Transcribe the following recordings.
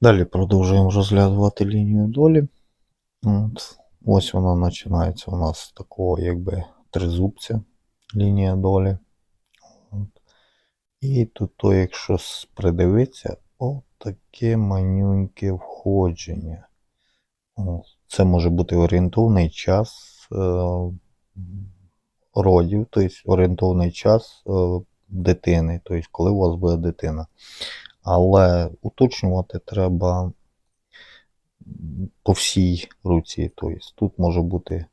Далі продовжуємо розглядувати лінію долі. От. Ось вона починається у нас з такого якби тризубця лінія долі. От. І тут, то, якщо придивитися, отаке манюньке входження. О, Це може бути орієнтовний час е, родів, тобто орієнтовний час е, дитини, тобто коли у вас буде дитина. Але уточнювати треба по всій руці. Тобто тут може бути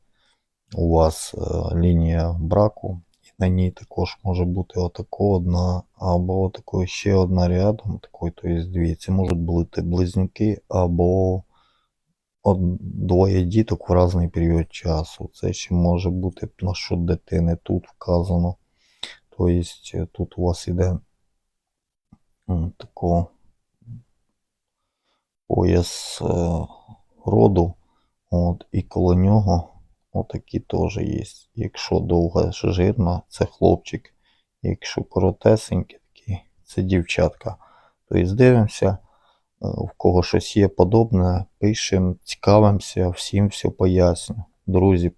у вас е, лінія браку, і на ній також може бути отако одна, або отако ще одна рядом, такої, тобто дві. Це можуть бути близнюки або двоє діток в різний період часу. Це ще може бути насчет дитини тут вказано. Тобто тут у вас іде такого пояс е, роду, от, і коло нього отакі теж є. Якщо довга жирна, це хлопчик. Якщо коротесенькі такі, це дівчатка. Тобто дивимося, е, в кого щось є подобне, пишемо, цікавимося, всім все поясню. Друзі,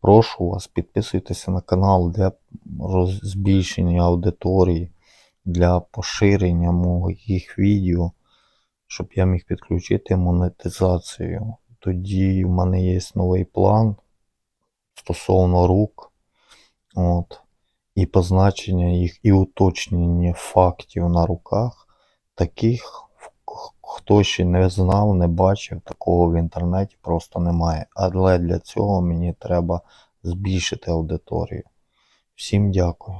прошу вас, підписуйтеся на канал для збільшення аудиторії, для поширення моїх відео, щоб я міг підключити монетизацію. Тоді в мене є новий план стосовно рук. От, і позначення їх, і уточнення фактів на руках, таких, хто ще не знав, не бачив, такого в інтернеті просто немає. Але для цього мені треба збільшити аудиторію. Всім дякую.